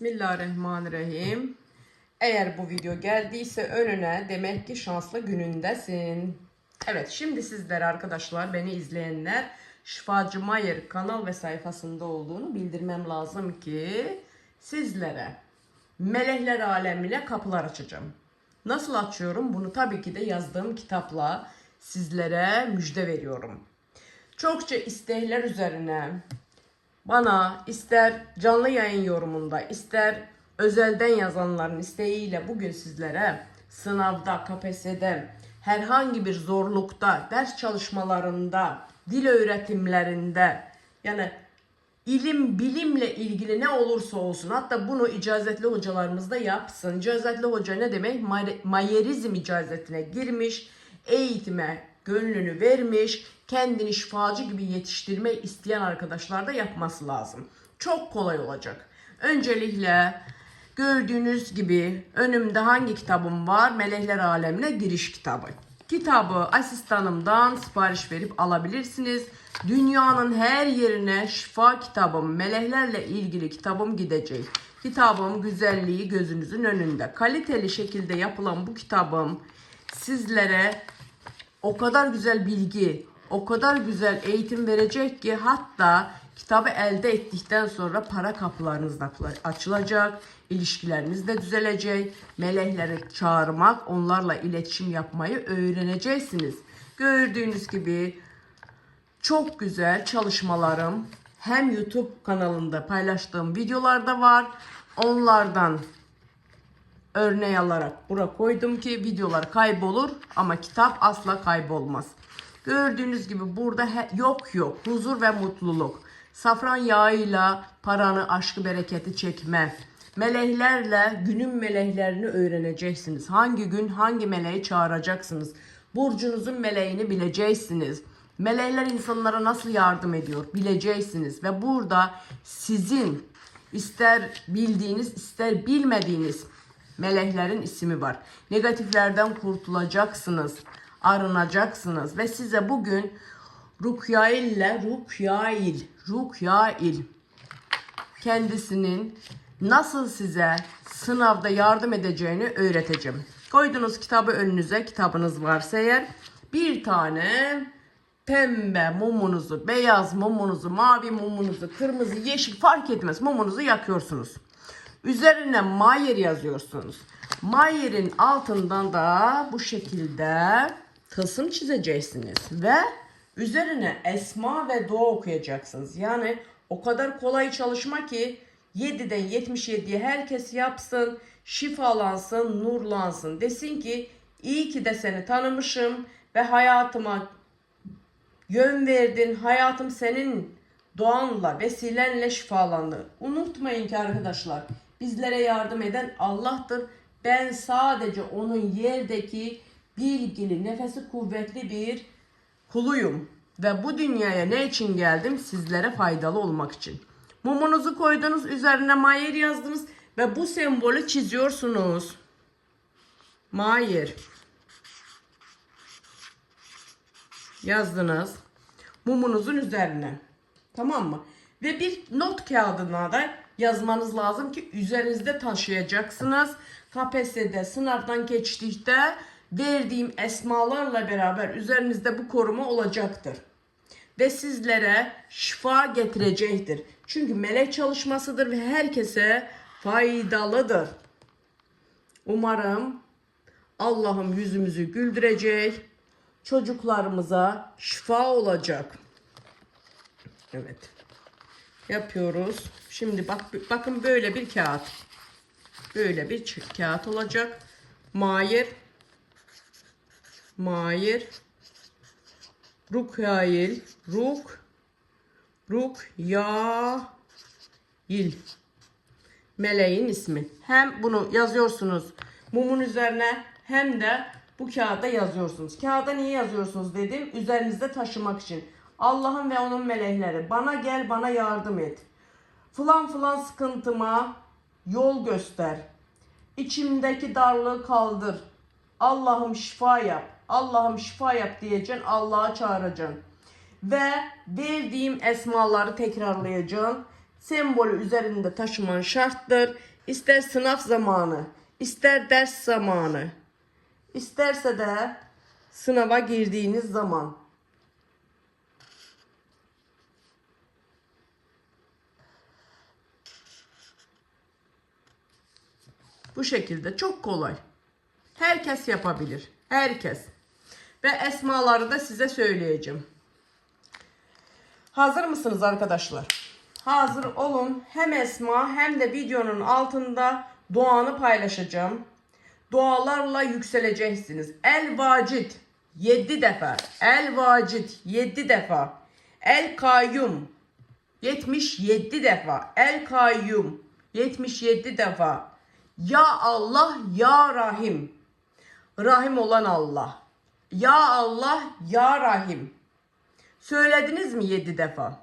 Bismillahirrahmanirrahim. Eğer bu video geldiyse önüne demek ki şanslı günündesin. Evet şimdi sizlere arkadaşlar beni izleyenler Şifacı Mayer kanal ve sayfasında olduğunu bildirmem lazım ki sizlere melekler alemine kapılar açacağım. Nasıl açıyorum? Bunu tabii ki de yazdığım kitapla sizlere müjde veriyorum. Çokça istekler üzerine bana ister canlı yayın yorumunda ister özelden yazanların isteğiyle bugün sizlere sınavda, KPSS'de herhangi bir zorlukta, ders çalışmalarında, dil öğretimlerinde yani ilim, bilimle ilgili ne olursa olsun hatta bunu icazetli hocalarımız da yapsın. İcazetli hoca ne demek? May- Mayerizm icazetine girmiş, eğitime gönlünü vermiş, kendini şifacı gibi yetiştirmek isteyen arkadaşlar da yapması lazım. Çok kolay olacak. Öncelikle gördüğünüz gibi önümde hangi kitabım var? Melekler Alemine Giriş kitabı. Kitabı asistanımdan sipariş verip alabilirsiniz. Dünyanın her yerine şifa kitabım, meleklerle ilgili kitabım gidecek. Kitabım güzelliği gözünüzün önünde. Kaliteli şekilde yapılan bu kitabım sizlere o kadar güzel bilgi, o kadar güzel eğitim verecek ki hatta kitabı elde ettikten sonra para kapılarınız da açılacak, ilişkileriniz de düzelecek, melekleri çağırmak, onlarla iletişim yapmayı öğreneceksiniz. Gördüğünüz gibi çok güzel çalışmalarım hem YouTube kanalında paylaştığım videolarda var. Onlardan örneği alarak bura koydum ki videolar kaybolur ama kitap asla kaybolmaz. Gördüğünüz gibi burada yok yok huzur ve mutluluk. Safran yağıyla paranı, aşkı, bereketi çekme. Meleklerle günün meleklerini öğreneceksiniz. Hangi gün hangi meleği çağıracaksınız. Burcunuzun meleğini bileceksiniz. Melekler insanlara nasıl yardım ediyor bileceksiniz. Ve burada sizin ister bildiğiniz ister bilmediğiniz meleklerin ismi var. Negatiflerden kurtulacaksınız. Arınacaksınız. Ve size bugün Rukyail ile Rukyail, Rukyail kendisinin nasıl size sınavda yardım edeceğini öğreteceğim. Koydunuz kitabı önünüze, kitabınız varsa eğer bir tane pembe mumunuzu, beyaz mumunuzu, mavi mumunuzu, kırmızı, yeşil fark etmez mumunuzu yakıyorsunuz. Üzerine Mayer yazıyorsunuz. Mayer'in altından da bu şekilde tılsım çizeceksiniz ve üzerine esma ve dua okuyacaksınız. Yani o kadar kolay çalışma ki 7'den 77'ye herkes yapsın, şifalansın, nurlansın. Desin ki iyi ki de seni tanımışım ve hayatıma yön verdin. Hayatım senin doğanla, vesilenle şifalandı. Unutmayın ki arkadaşlar bizlere yardım eden Allah'tır. Ben sadece onun yerdeki bilgili, nefesi kuvvetli bir kuluyum. Ve bu dünyaya ne için geldim? Sizlere faydalı olmak için. Mumunuzu koydunuz, üzerine Mayer yazdınız ve bu sembolü çiziyorsunuz. Mayer. Yazdınız. Mumunuzun üzerine. Tamam mı? Ve bir not kağıdına da yazmanız lazım ki üzerinizde taşıyacaksınız. KPSS'de sınavdan geçtikte verdiğim esmalarla beraber üzerinizde bu koruma olacaktır. Ve sizlere şifa getirecektir. Çünkü melek çalışmasıdır ve herkese faydalıdır. Umarım Allah'ım yüzümüzü güldürecek, çocuklarımıza şifa olacak. Evet. Yapıyoruz. Şimdi bak bakın böyle bir kağıt. Böyle bir kağıt olacak. Mayer Mayer Rukyail Ruk Rukyail Meleğin ismi. Hem bunu yazıyorsunuz mumun üzerine hem de bu kağıda yazıyorsunuz. Kağıda niye yazıyorsunuz dedim. Üzerinizde taşımak için. Allah'ın ve onun melekleri bana gel bana yardım et. Falan falan sıkıntıma yol göster. İçimdeki darlığı kaldır. Allah'ım şifa yap. Allah'ım şifa yap diyeceksin. Allah'a çağıracaksın. Ve verdiğim esmaları tekrarlayacaksın. sembolü üzerinde taşıman şarttır. İster sınav zamanı, ister ders zamanı, isterse de sınava girdiğiniz zaman. Bu şekilde çok kolay. Herkes yapabilir. Herkes. Ve esmaları da size söyleyeceğim. Hazır mısınız arkadaşlar? Hazır olun. Hem esma hem de videonun altında duanı paylaşacağım. Dualarla yükseleceksiniz. El vacit 7 defa. El vacit 7 defa. El kayyum 77 defa. El kayyum 77 defa. Ya Allah ya Rahim. Rahim olan Allah. Ya Allah ya Rahim. Söylediniz mi 7 defa?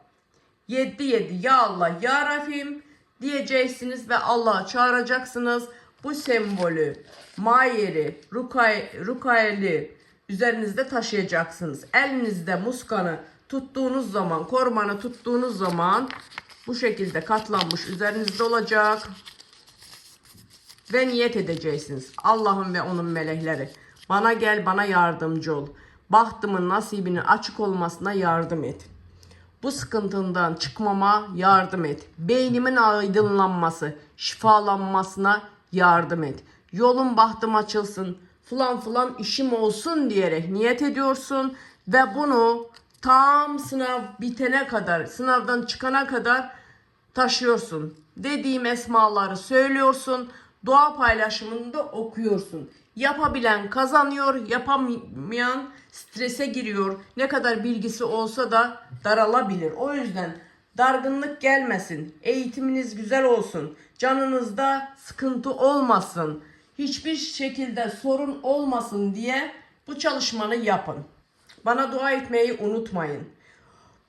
7 7 ya Allah ya Rahim diyeceksiniz ve Allah'a çağıracaksınız. Bu sembolü, mayeri, rukay, rukayeli üzerinizde taşıyacaksınız. Elinizde muskanı tuttuğunuz zaman, kormanı tuttuğunuz zaman bu şekilde katlanmış üzerinizde olacak ve niyet edeceksiniz. Allah'ım ve onun melekleri bana gel bana yardımcı ol. Bahtımın nasibinin açık olmasına yardım et. Bu sıkıntından çıkmama yardım et. Beynimin aydınlanması, şifalanmasına yardım et. Yolun bahtım açılsın, falan falan işim olsun diyerek niyet ediyorsun ve bunu tam sınav bitene kadar, sınavdan çıkana kadar taşıyorsun. Dediğim esmaları söylüyorsun. Dua paylaşımında okuyorsun. Yapabilen kazanıyor, yapamayan strese giriyor. Ne kadar bilgisi olsa da daralabilir. O yüzden dargınlık gelmesin. Eğitiminiz güzel olsun. Canınızda sıkıntı olmasın. Hiçbir şekilde sorun olmasın diye bu çalışmanı yapın. Bana dua etmeyi unutmayın.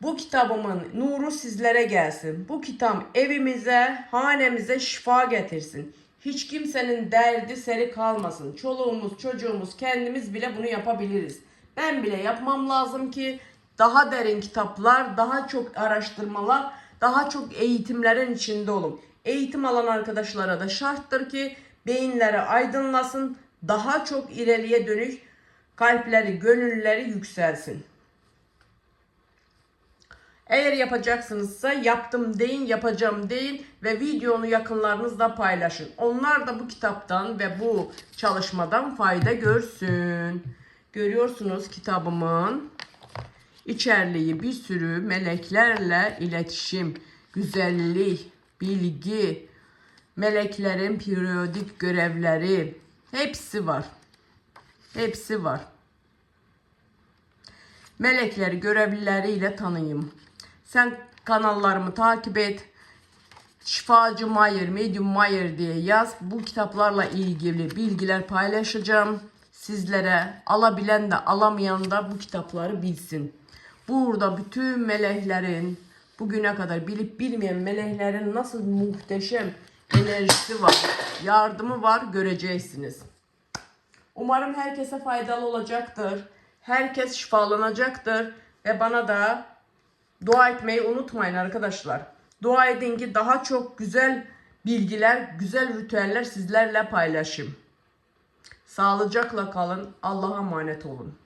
Bu kitabımın nuru sizlere gelsin. Bu kitap evimize, hanemize şifa getirsin. Hiç kimsenin derdi seri kalmasın. Çoluğumuz, çocuğumuz, kendimiz bile bunu yapabiliriz. Ben bile yapmam lazım ki daha derin kitaplar, daha çok araştırmalar, daha çok eğitimlerin içinde olun. Eğitim alan arkadaşlara da şarttır ki beyinleri aydınlasın, daha çok ileriye dönük kalpleri, gönülleri yükselsin. Eğer yapacaksınızsa yaptım deyin, yapacağım deyin ve videonu yakınlarınızla paylaşın. Onlar da bu kitaptan ve bu çalışmadan fayda görsün. Görüyorsunuz kitabımın içerliği bir sürü meleklerle iletişim, güzellik, bilgi, meleklerin periyodik görevleri hepsi var. Hepsi var. Melekleri görevlileriyle tanıyım. Sen kanallarımı takip et. Şifacı Mayer, Medium Mayer diye yaz. Bu kitaplarla ilgili bilgiler paylaşacağım. Sizlere alabilen de alamayan da bu kitapları bilsin. Burada bütün meleklerin bugüne kadar bilip bilmeyen meleklerin nasıl muhteşem enerjisi var, yardımı var göreceksiniz. Umarım herkese faydalı olacaktır. Herkes şifalanacaktır ve bana da dua etmeyi unutmayın arkadaşlar. Dua edin ki daha çok güzel bilgiler, güzel ritüeller sizlerle paylaşayım. Sağlıcakla kalın. Allah'a emanet olun.